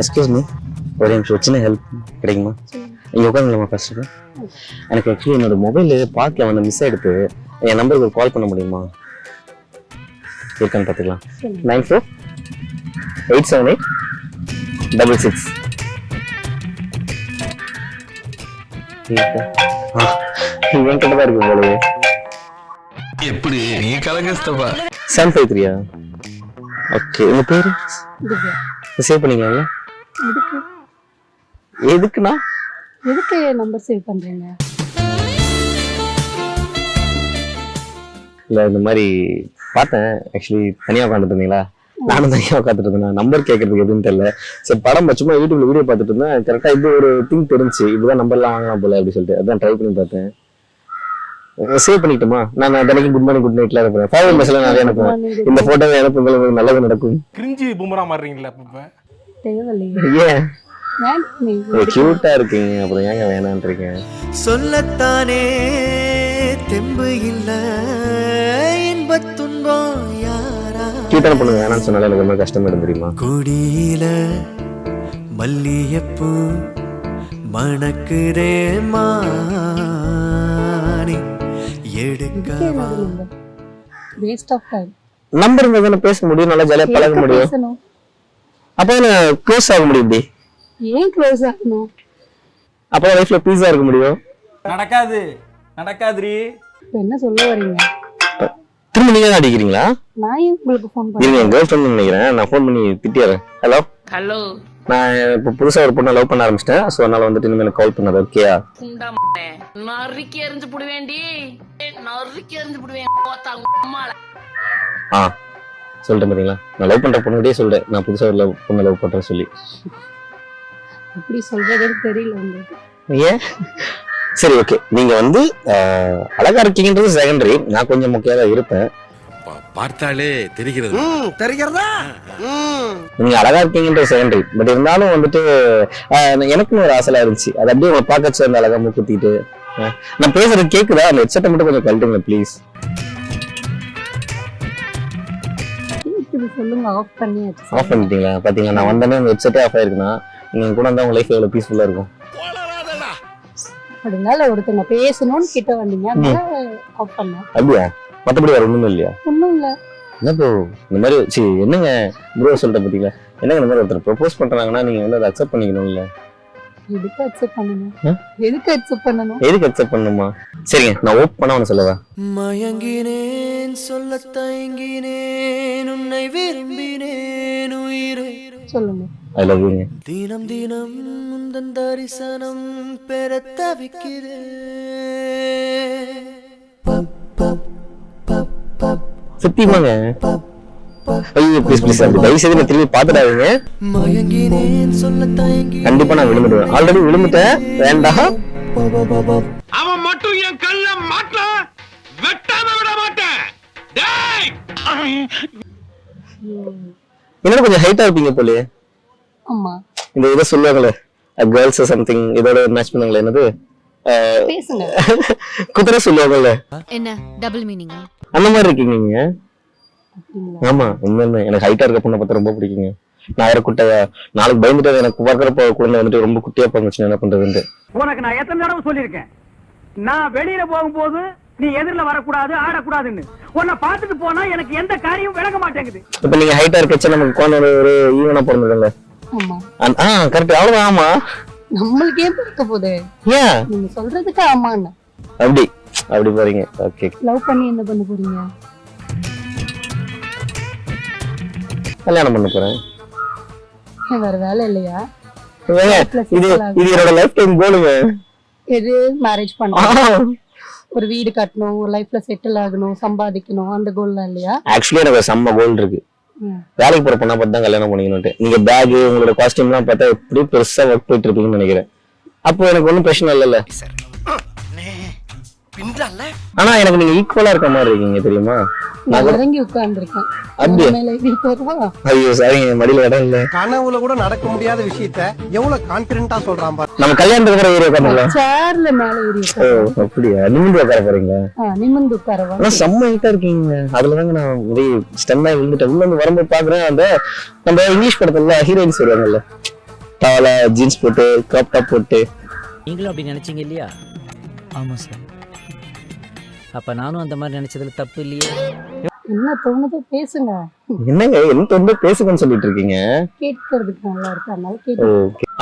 Excuse me ஒரு நிமிஷம் சின்ன ஹெல்ப் கிடைக்குமா? இங்கே உட்காந்துலாமா ஃபர்ஸ்ட் எனக்கு ஆக்சுவலி என்னோட மொபைல் பார்க்கல வந்து மிஸ் ஆயிடுத்து என் நம்பருக்கு ஒரு கால் பண்ண முடியுமா? இருக்கான்னு பார்த்துக்கலாம். Nine four eight seven eight double six இவன் கிட்ட தான் இருக்கு போலவே எப்படி? நீ கலங்கஸ்தப்பா. செவன் ஃபைவ் த்ரீயா ஓகே உங்க பேரு? சேவ் பண்ணிக்கலாம்ல? எதுக்கு? எதுக்குண்ணா? எதுக்கு நம்பர் சேவ் பண்றீங்க? இல்ல இந்த மாதிரி பார்த்தேன். ஆக்சுவலி தனியா உட்காந்துட்டு இருந்தீங்களா? நானும் தனியா உட்காந்துட்டு இருந்தேன். நம்பர் கேட்கறதுக்கு எப்படின்னு தெரியல. சரி படம் சும்மா யூடியூப்ல வீடியோ பார்த்துட்டு இருந்தேன். கரெக்டா இது ஒரு திங் தெரிஞ்சு இப்படிதான் நம்பர்லாம் வாங்கலாம் போல அப்படி சொல்லிட்டு. அதான் ட்ரை பண்ணி பார்த்தேன். சேவ் பண்ணிக்கிட்டுமா? நான் தினைக்கும் குட் மார்னிங் குட் நைட்ல இருப்பேன் ஃபார்வர்ட் மெசேஜ் நிறைய அனுப்புவேன். இந்த போட்டோவை அனுப்புங்கள் உங்களுக்கு நல்லது நடக்கும். கிரிஞ்சி பூமரா மாறுறீங்களா அப்ப தேவையில்லையே. கியூட்டா இருக்கீங்க. அப்புறம் ஏங்க வேணான்றீங்க? சொல்லத்தானே தெம்பு இல்ல. துன்பம் யாரா? கியூட்டான பொண்ணு வேணாம்னு சொன்னாலே எனக்கு ரொம்ப கஷ்டமா இடம் தெரியுமா? கொடியில மல்லியப்பூ மணக்குதே மானி. எடுக்கவா? வேஸ்ட் ஆஃப் டைம் நம்பர் இருந்தா பேச முடியும். நல்லா ஜாலியா பழக முடியும். பேசணும். அப்போ க்ளோஸ் ஆக முடியும் இப்படி? ஏன் க்ளோஸ் ஆகணும்? அப்போ லைஃப்ல பீஸா இருக்க முடியும். நடக்காது நடக்காதுரி இப்போ என்ன சொல்ல வரீங்க? திரும்ப நீங்க தான் அடிக்கிறீங்களா? நான் ஏன் உங்களுக்கு ஃபோன் நீங்க பண்ணேன் என் கேர்ள் ஃப்ரெண்ட் நினைக்கிறேன். நான் ஃபோன் பண்ணி திட்டிடுறேன் ஹலோ ஹலோ நான் இப்போ புதுசா ஒரு பொண்ணை லவ் பண்ண ஆரம்பிச்சிட்டேன். ஸோ அதனால வந்துட்டு இனிமேல் எனக்கு கால் பண்ணாது ஓகேயா குண்டா மண்ணே. நறுக்கி எறிஞ்சு புடுவேண்டி நறுக்கி எறிஞ்சு புடுவேன். ஆ. சொல்லிட்டேன் பாத்தீங்களா? நான் லவ் பண்ற பொண்ணுகிட்டே சொல்றேன் நான் புதுசா ஒரு லவ் பொண்ணை லவ் பண்றேன்னு சொல்லி. அப்படி சொல்றதுன்னு தெரியல உங்களுக்கு ஏன்? சரி ஓகே நீங்க வந்து அழகா இருக்கீங்கன்றது செகண்டரி நான் கொஞ்சம் முக்கியம் தான் இருப்பேன். பார்த்தாலே தெரிகிறது. தெரிகிறதா? நீங்க அழகா இருக்கீங்கன்றது செகண்டரி பட் இருந்தாலும் வந்துட்டு ஆஹ், எனக்குன்னு ஒரு ஆசைலாம் இருந்துச்சு. அது அப்படியே உங்களை பார்க்க வச்சு அந்த அழகா மூக்குத்திட்டு நான் பேசுறது கேக்குதா? அந்த ஹெட்செட்டை மட்டும் கொஞ்சம் கழட்டுங்க ப்ளீஸ் இது சொல்லுங்க ஆஃப் பண்ணியாச்சு. ஆஃப் பண்ணிட்டீங்களா? பாத்தீங்களா நான் வந்தோடனே உங்க ஹெட்செட்டே ஆஃப் ஆயிருக்குன்னா நீங்க கூட வந்தா உங்க லைஃப் எவ்வளவு பீஸ்ஃபுல்லா இருக்கும்? அதனால ஒருத்தங்க பேசணும்னு கிட்ட வந்தீங்க அதனால ஆஃப் பண்ணேன். அப்படியா? மத்தபடி வேற ஒண்ணுமே இல்லையா? ஒன்றும் இல்லை. என்ன ப்ரோ இந்த மாதிரி சரி என்னங்க ப்ரோ சொல்லிட்ட பாத்தீங்களா என்னங்க இந்த மாதிரி ஒருத்தர் ப்ரொபோஸ் பண்றாங்கன்னா நீங்க வந்து அதை அக்செப்ட் பண்ணிக்கணும்ல? எதுக்கு அக்செப்ட் பண்ணணும்? எதுக்கு அக்செப்ட் பண்ணணும்? எதுக்கு அக்செப்ட் பண்ணணுமா சரிங்க நான் ஓப் பண்ண ஒன்று சொல்லவா. மயங்கினேன் சொல்ல தயங்கினேன் உன்னை விரும்பினேன் உயிரை. சொல்லுங்க. ஐ லவ் யூங்க தினம் தினம் முந்தன் தரிசனம் பெற தவிக்கிறேன். சத்தியமாங்க ஐயோ ப்ளீஸ் ப்ளீஸ் அப்படி. தயவு செய்து நான் திரும்பி பார்த்துடாதீங்க. மயங்கினேன் சொல்ல தயங்கி கண்டிப்பா நான் விழுந்துடுவேன். ஆல்ரெடி விழுந்துட்டேன். வேண்டாம் அவன் மட்டும் என் கல்ல மாட்ட வெட்டாம விட மாட்டேன். டேய்! என்னோட கொஞ்சம் ஹைட்டா இருப்பீங்க போலயே. ஆமா இந்த இதை சொல்லுவாங்களே கேர்ள்ஸ் சம்திங் இதோட மேட்ச் பண்ணுவாங்களே என்னது? குதிரை சொல்லுவாங்கல்ல. என்ன டபுள் மீனிங்கா அந்த மாதிரி இருக்கீங்க நீங்க. ஆமா உண்மையுமே எனக்கு ஹைட்டா இருக்க பொண்ணை பார்த்தா ரொம்ப பிடிக்குங்க. நான் வேற குட்டையா நாளைக்கு பயந்துட்டு எனக்கு பார்க்கறப்ப குழந்தை வந்துட்டு ரொம்ப குட்டியா பிறந்துச்சுன்னா என்ன பண்றதுன்ட்டு உனக்கு நான் எத்தனை தடவை சொல்லியிருக்கேன்? நான் வெளியில போகும்போது நீ எதிரில வரக்கூடாது ஆடக்கூடாதுன்னு. உன்னை பார்த்துட்டு போனா எனக்கு எந்த காரியமும் விளங்க மாட்டேங்குது. இப்ப நீங்க ஹைட்டா இருக்கச்ச நமக்கு குழந்தை ஒரு- ஈவனா பிறந்ததுல்ல ஆமா. அந்த- ஆ கரெக்ட் அவ்வளவுதான் ஆமா. நம்மளுக்கே பிடிக்க போகுது? ஏன்? நீங்க சொல்றதுக்கு ஆமான்னு. அப்படி. அப்படி பாருங்க ஓகே லவ் பண்ணி என்ன பண்ண போறீங்க? கல்யாணம் பண்ண போறேன். வேற வேலை இல்லையா? இது இது என்னோட லைஃப் டைம் கோலுங்க எது? மேரேஜ் பண்ணணும். ஒரு வீடு கட்டணும் ஒரு லைஃப்ல செட்டில் ஆகணும் சம்பாதிக்கணும் அந்த கோல்லாம் இல்லையா? ஆக்சுவலி எனக்கு ஒரு செம்ம கோல் இருக்கு. வேலைக்கு போற பொண்ணா பார்த்து தான் கல்யாணம் பண்ணிக்கணும்ட்டு நீங்க பேக் உங்களோட காஸ்டியூம் எல்லாம் பார்த்தா எப்படி பெருசா ஒர்க் போயிட்டு இருப்பீங்கன்னு நினைக்கிறேன். அப்போ எனக்கு ஒன்றும் பிரச்சனை இல்லைல்ல. ஆனா எனக்கு நீங்க ஈக்குவலா இருக்க மாதிரி இருக்கீங்க தெரியுமா? நான் இறங்கி உட்கார்ந்துருக்கேன். அப்படியா? மேல வீட்டு வருவா ஐயோ சாரிங்க மடியில இடம் இல்ல. கனவுல கூட நடக்க முடியாத விஷயத்த எவ்வளவு கான்பிடண்டா சொல்றான் பாரு. நம்ம கல்யாணத்துக்கு அப்புறம் ஏறி சேர்ல மேல ஏறி ஓ உட்காரு அப்படியா? நிமிந்து உட்கார உட்காரவா ஆனா செம்ம ஹைட்டா இருக்கீங்க. அதுலதாங்க நான் ஒரே ஸ்டென்னா விழுந்துட்டேன். உள்ள வந்து வரும்போது பாக்குறேன் அந்த நம்ம இங்கிலீஷ் படத்துல ஹீரோயின்ஸ் வருவாங்கல்ல காலை ஜீன்ஸ் போட்டு கிராப் டாப் போட்டு. நீங்களும் அப்படி நினைச்சீங்க இல்லையா? ஆமா சார் அப்ப நானும் அந்த மாதிரி நினைச்சதுல தப்பு இல்லையே? என்ன தோணுதோ பேசுங்க. என்னங்க என்ன தொண்டு பேசுங்கன்னு சொல்லிட்டு இருக்கீங்க? கேட்கறதுக்கு நல்லா இருக்கு? அதனால கேட்டு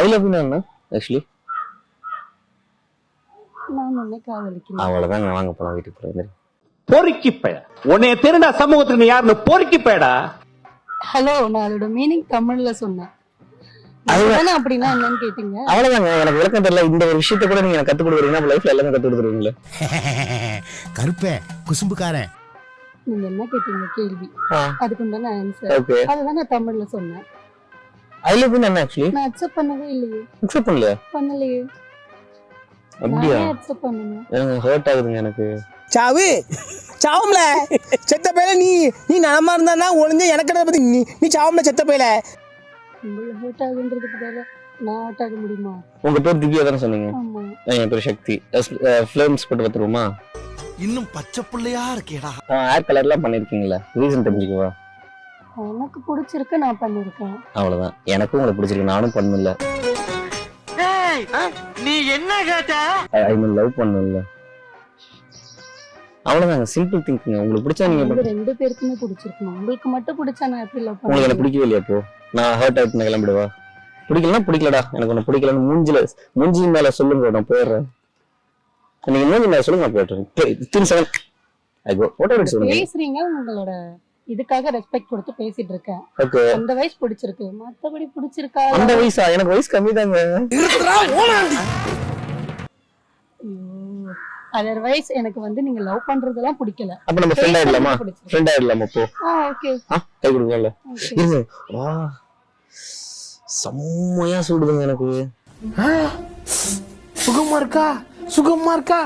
ஐ லவ் யூ என்ன ஆக்சுவலி நான் உன்னை காதலிக்கிறேன். வாங்க போலாம் வீட்டுக்கு போறேன் பொறுக்கி பய. உன்னைய தெரிந்தா சமூகத்துக்கு நீ யாருன்னு பொறுக்கி பயடா. ஹலோ நான் அதோட மீனிங் தமிழ்ல சொன்னேன். அப்படின்னா என்னன்னு கேட்டீங்க. அவ்வளவுதாங்க எனக்கு விளக்கம் தெரியல. இந்த ஒரு விஷயத்த கூட நீங்க எனக்கு கத்து கொடுக்குறீங்கன்னா லைஃப்ல எல்லாமே கத்து கொடுத்துருவீங்களே. கருப்பே குசும்புக்காரன். நீங்க என்ன கேட்டீங்க? கேள்வி. ஆ. அதுக்கு உண்டான ஆன்சர் ஓகே. அதுதான் நான் தமிழ்ல சொன்னேன். ஐ லவ் யூ என்ன ஆக்சுவலி நான் அக்செப்ட் பண்ணவே இல்லையே. அக்செப்ட் பண்ணலையா? பண்ணலையே. அப்படியா? நான் அக்செப்ட் எனக்கு ஹர்ட் ஆகுதுங்க எனக்கு. சாவு சாவும்ல. செத்த பையல நீ நீ நலமா இருந்தா ஒளிஞ்ச எனக்கு பத்தி நீ நீ சாவும்ல செத்த பையல. ஹர்ட் ஆகுன்றதுக்கு பதிலா நான் ஹர்ட் ஆக முடியுமா? உங்க பேர் திவ்யா தானே சொன்னீங்க? என் பேர் சக்தி. ஃபிலிம்ஸ் போட்டு பார்த்துருவோமா? இன்னும் பச்சை புள்ளையா இருக்கேடா. ஹேர் கலர்லாம் பண்ணிருக்கீங்களா? ரீசன் தெரிஞ்சுக்குவா? எனக்கு பிடிச்சிருக்கு நான் பண்ணிருக்கேன். அவ்வளவுதான். எனக்கும் உங்களை பிடிச்சிருக்கு நானும் பண்ணல. நீ என்ன கேட்ட? ஐ மீன் லவ் பண்ணல. அவ்வளவுதாங்க. சிம்பிள் திங்கிங் உங்களுக்கு பிடிச்சா நீங்க. ரெண்டு பேருக்குமே பிடிச்சிருக்கணும் உங்களுக்கு மட்டும் பிடிச்சா நான் எப்படி லவ் உங்களுக்கு பண்ணுவேன் பிடிக்கவே இல்லையா அப்போ நான் ஹர்ட் ஆயிட்டு கிளம்பிடுவா? பிடிக்கலன்னா பிடிக்கலடா. எனக்கு ஒன்று பிடிக்கலன்னு மூஞ்சில மூஞ்சி மேல சொல்லுங்க நான் போயிடுறேன். நீங்க மூஞ்சி மேல சொல்லுங்க நான் போயிடுறேன் செவன் கோ வாட் எவர் சொல்லுங்க. பேசுறீங்க உங்களோட இதுக்காக ரெஸ்பெக்ட் கொடுத்து பேசிட்டு இருக்கேன். ஓகே அந்த வயசு பிடிச்சிருக்கு. மத்தபடி பிடிச்சிருக்கா? அந்த வயசா? எனக்கு வயசு கம்மி தாங்க அதர்வைஸ் எனக்கு வந்து நீங்க லவ் பண்றதெல்லாம் பிடிக்கல. அப்ப நம்ம ஃப்ரெண்ட் ஆயிடலாமா? ஃப்ரெண்ட் ஆயிடலாமா அப்போ ஆ ஓகே ஆ கை கொடுக்கல ஓகே இருங்க வா. செம்மையா சுடுதுங்க எனக்கு. சுகமா இருக்கா? சுகமா இருக்கா?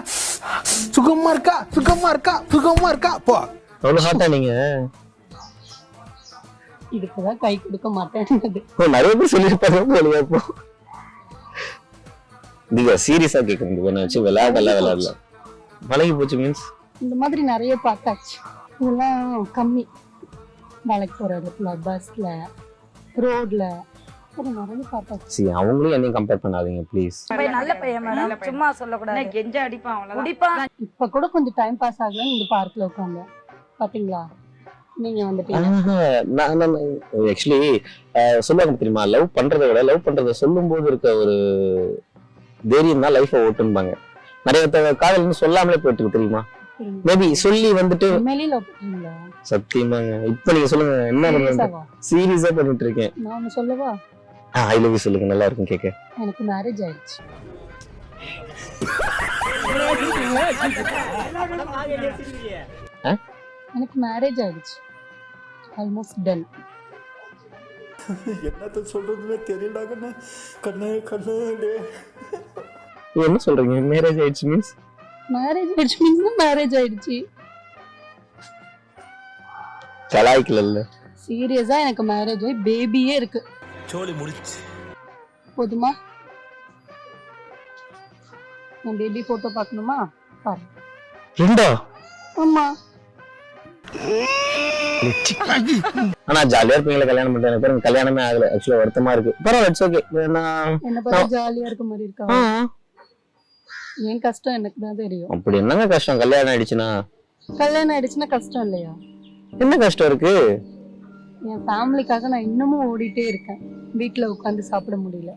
சுகமா இருக்கா? சுகமா இருக்கா? சுகமா இருக்கா? போ. அவ்வளவு ஹாட்டா நீங்க. இதுக்குதான் கை கொடுக்க மாட்டேன் நிறைய பேர் சொல்லியிருப்பாங்க போலியா இப்போ. நீங்க சீரியஸா கேக்குறீங்க ஒண்ணு வச்சு விளையாடலாம் விளையாடல. பழகி போச்சு மீன்ஸ் இந்த மாதிரி நிறைய பார்த்தாச்சு. இதெல்லாம் கம்மி. வேலைக்கு போற இடத்துல பஸ்ல ரோட்ல அவங்களையும் என்னையும் கம்பேர் பண்ணாதீங்க ப்ளீஸ் நல்ல பையன் மேடம் சும்மா சொல்லக்கூடாது. கெஞ்ச அடிப்பான் குடிப்பான் இப்ப கூட கொஞ்சம் டைம் பாஸ் ஆகல இந்த பார்க்ல உட்காந்து பாத்தீங்களா? நீங்க வந்துட்டீங்க. நான் ஆக்சுவலி சொல்லுவாங்க தெரியுமா? லவ் பண்றதை விட லவ் பண்றதை சொல்லும் போது இருக்க ஒரு தைரியம் தான் லைஃபை ஓட்டும்பாங்க. நிறைய காதல்னு சொல்லாமலே போயிட்டு இருக்கு தெரியுமா மேபி சொல்லி வந்துட்டு சத்தியமாங்க. இப்ப நீங்க சொல்லுங்க என்ன பண்ணுங்க? சீரியஸா பண்ணிட்டு இருக்கேன் நான் ஒண்ணு சொல்லவா? ஐ லவ் யூ சொல்லுங்க நல்லா இருக்கும் கேட்க எனக்கு மேரேஜ் ஆயிடுச்சு. எனக்கு மேரேஜ் ஆயிடுச்சு. ஆல்மோஸ்ட் டன் என்னத்த சொல்றதுன்னு தெரியல கண்ணு கண்ணு என்ன சொல்றீங்க? மேரேஜ் ஆயிடுச்சு மீன்ஸ் மேரேஜ் ஆயிடுச்சு மீன்ஸ் மேரேஜ் ஆயிடுச்சு. கலாய்க்கல சீரியஸா எனக்கு மேரேஜ் ஆகி பேபியே இருக்கு. சோலி முடிச்சு. போதுமா? என் பேபி போட்டோ பார்க்கணுமா? பாரு. ரெண்டா ஆமா ஆனா ஜாலியா இருப்பீங்களா கல்யாணம் பண்ணிட்டு எனக்கு பாருங்க கல்யாணமே ஆகல. ஆக்சுவலா வருத்தமா இருக்கு. பரவாயில்ல இட்ஸ் ஓகே நான் என்ன பார்த்தா ஜாலியா இருக்க மாதிரி இருக்கா? என் கஷ்டம் எனக்கு தான் தெரியும். அப்படி என்னங்க கஷ்டம்? கல்யாணம் ஆயிடுச்சுன்னா? கல்யாணம் ஆயிடுச்சுன்னா கஷ்டம் இல்லையா? என்ன கஷ்டம் இருக்கு? என் ஃபேமிலிக்காக நான் இன்னமும் ஓடிட்டே இருக்கேன். வீட்ல உட்காந்து சாப்பிட முடியல.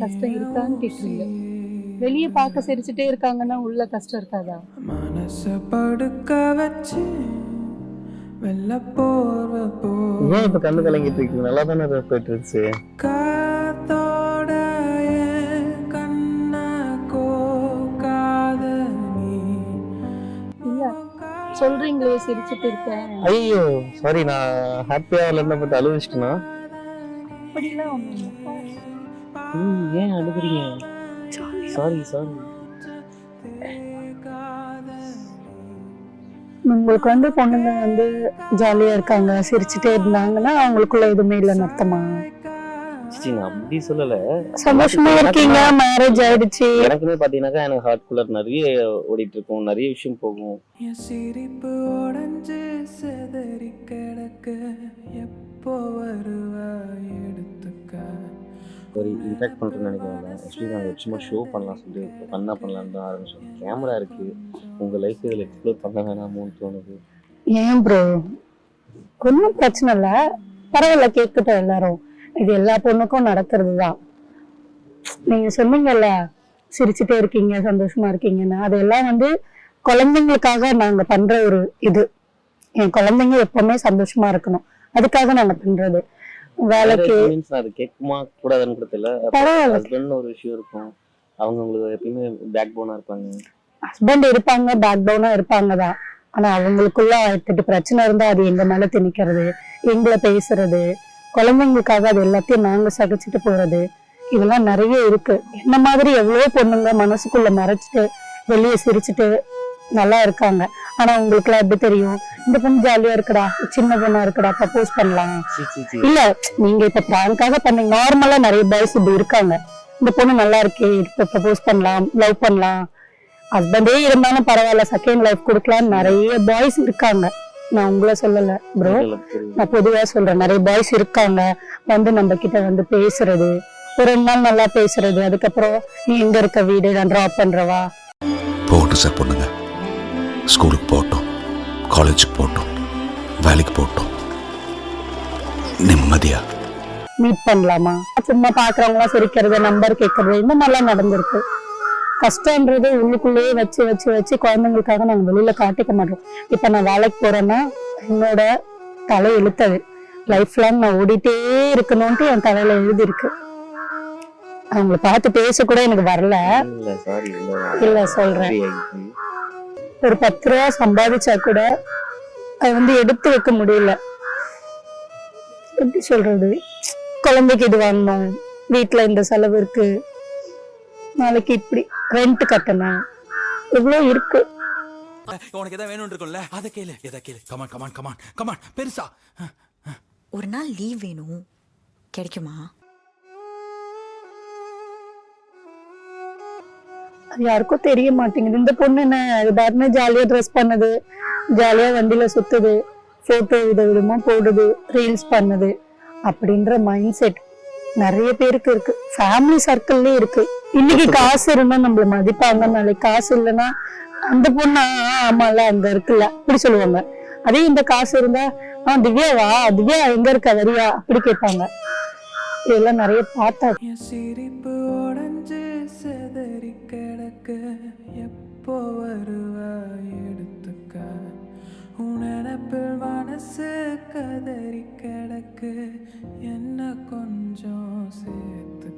கஷ்டம் இருக்கான்னு கேக்குறீங்க வெளியே பார்க்க சிரிச்சுட்டே இருக்காங்கன்னா உள்ள கஷ்டம் இருக்காதா? மனச படுக்க வச்சு வெள்ள போர்வ போ ஏன் இப்ப கண்ணு கலங்கிட்டு இருக்கீங்க? நல்லா தானே போயிட்டு இருந்துச்சு சொல்றீங்களே சிரிச்சுட்டு இருக்கேன். ஐயோ சாரி நான் ஹாப்பியா இருந்த பத்தி அழுவிச்சிட்டேனா அப்படிலாம் ஒண்ணும் இல்லை. ஏன் அழுகுறீங்க? சாரி சாரி உங்களுக்கு வந்து பொண்ணுங்க வந்து ஜாலியா இருக்காங்க சிரிச்சுட்டே இருந்தாங்கன்னா அவங்களுக்குள்ள எதுவுமே இல்லைன்னு அர்த்தமா? அப்படி சொல்லல. சந்தோஷமா இருக்கீங்க. மேரேஜ் ஆயிடுச்சு. எனக்குமே பாத்தீங்கன்னாக்கா எனக்கு ஹார்ட் குள்ளர் நிறைய ஓடிட்டு இருக்கும் நிறைய விஷயம் போகும். என் சிரிப்பு உடஞ்சு செதறி கிடக்க. எப்போ வரும் இன்ஃபேக்ட் பண்ணுறேன்னு நினைக்கிறேன் ஆக்சுவலி நாங்கள் சும்மா ஷோ பண்ணலாம் சொல்லிட்டு ஃபன்னாக பண்ணலான்னு தான் ஆரம்பிச்சோம். கேமரா இருக்குது உங்கள் லைஃப் இதில் எக்ஸ்ப்ளோர் பண்ண வேணாமோன்னு தோணுது. ஏன் ப்ரோ ஒன்றும் பிரச்சனை இல்லை. பரவாயில்ல கேட்கட்டும் எல்லாரும். இது எல்லா பொண்ணுக்கும் நடக்கிறது தான் நீங்க சொன்னீங்கல்ல சிரிச்சுட்டே இருக்கீங்க சந்தோஷமா இருக்கீங்கன்னு. அதெல்லாம் வந்து குழந்தைங்களுக்காக நாங்க பண்ற ஒரு இது. என் குழந்தைங்க எப்பவுமே சந்தோஷமா இருக்கணும். அதுக்காக நாங்க பண்றது. வேலைக்கு கேட்குமா கூடாதுன்னு கூட தெரியல. பரவாயில்ல. ஹஸ்பண்ட்னு ஒரு விஷயம் இருக்கும். அவங்க உங்களுக்கு எப்பயுமே பேக் போனாக இருப்பாங்க. ஹஸ்பண்ட் இருப்பாங்க பேக் டவுனா இருப்பாங்க தான். ஆனா அவங்களுக்குள்ள ஆயிரத்தெட்டு பிரச்சனை இருந்தா அது எங்க மேல திணிக்கிறது எங்களை பேசுறது குழந்தைங்களுக்காக அது எல்லாத்தையும் நாங்க சகிச்சுட்டு போறது. இதெல்லாம் நிறைய இருக்கு. என்ன மாதிரி எவ்வளவோ பொண்ணுங்க மனசுக்குள்ள மறைச்சிட்டு வெளியே சிரிச்சுட்டு நல்லா இருக்காங்க. ஆனா உங்களுக்கு எல்லாம் எப்படி தெரியும்? இந்த பொண்ணு ஜாலியா இருக்குடா சின்ன பொண்ணா இருக்குடா ப்ரப்போஸ் பண்ணலாம். இல்ல நீங்க இப்ப பிராங்காக பண்ணீங்க நார்மலா நிறைய பாய்ஸ் இப்படி இருக்காங்க. இந்த பொண்ணு நல்லா இருக்கே இப்ப ப்ரப்போஸ் பண்ணலாம் லவ் பண்ணலாம். ஹஸ்பண்டே இருந்தாலும் பரவாயில்ல செகண்ட் லைஃப் கொடுக்கலாம்னு நிறைய பாய்ஸ் இருக்காங்க. நான் உங்களை சொல்லல ப்ரோ நான் பொதுவா சொல்றேன் நிறைய பாய்ஸ் இருக்காங்க வந்து நம்ம கிட்ட வந்து பேசுறது. ஒரு ரெண்டு நாள் நல்லா பேசுறது அதுக்கப்புறம் நீ எங்க இருக்க வீடு நான் ட்ராப் பண்றவா? போகட்டும் சார் பொண்ணுங்க ஸ்கூலுக்கு போகட்டும் காலேஜுக்கு போகட்டும் வேலைக்கு போகட்டும். நிம்மதியா? மீட் பண்ணலாமா? சும்மா பாக்குறவங்க சிரிக்கிறது நம்பர் கேட்கறது இந்த மாதிரிலாம் நடந்திருக்கு. கஷ்டன்றது உள்ளுக்குள்ளேயே வச்சு வச்சு வச்சு குழந்தைங்களுக்காக நாங்க வெளியில காட்டிக்க மாட்டோம். இப்ப நான் வேலைக்கு போறேன்னா என்னோட தலை எழுத்தது லைஃப் லாங் நான் ஓடிட்டே இருக்கணும்ட்டு என் தலையில எழுதி இருக்கு அவங்கள பார்த்து பேச கூட எனக்கு வரல. இல்லை சொல்றேன். ஒரு பத்து ரூபா சம்பாதிச்சா கூட அது வந்து எடுத்து வைக்க முடியல. எப்படி சொல்றது? குழந்தைக்கு இது வாங்கணும். வீட்ல இந்த செலவு இருக்கு. நாளைக்கு இப்படி ரெண்ட் கட்டணும் இவ்வளவு இருக்கு? உனக்கு எதாவது வேணும் இருக்கும்ல அதை கேளு எதை கேளு. கமான் கமான் கமான் கமான் பெருசா. ஒரு நாள் லீவ் வேணும். கிடைக்குமா? அது யாருக்கும் தெரிய மாட்டேங்குது. இந்த பொண்ணு என்ன? எல்லாருமே ஜாலியா ட்ரெஸ் பண்ணுது. ஜாலியா வண்டியில சுத்துது. போட்டோ வித விதமா போடுது. ரீல்ஸ் பண்ணுது. அப்படின்ற மைண்ட் செட் நிறைய பேருக்கு இருக்கு. ஃபேமிலி சர்க்கிள்லயே இருக்கு. இன்னைக்கு காசு இருந்தா நம்மள மதிப்பாங்க நாளைக்கு காசு இல்லைன்னா அந்த பொண்ணா ஆமால அங்க இருக்குல்ல அப்படி சொல்லுவாங்க. அதே இந்த காசு இருந்தா ஆ திவ்யாவா திவ்யா எங்க இருக்க வரியா அப்படி கேட்பாங்க. இதெல்லாம் நிறைய பார்த்தா சிரிப்பு உடஞ்சு செதறி கிடக்கு. எப்போ வருவா எடுத்துக்க. உணரப்பில் மனசு கதறி கிடக்கு. என்ன கொஞ்சம் சேர்த்து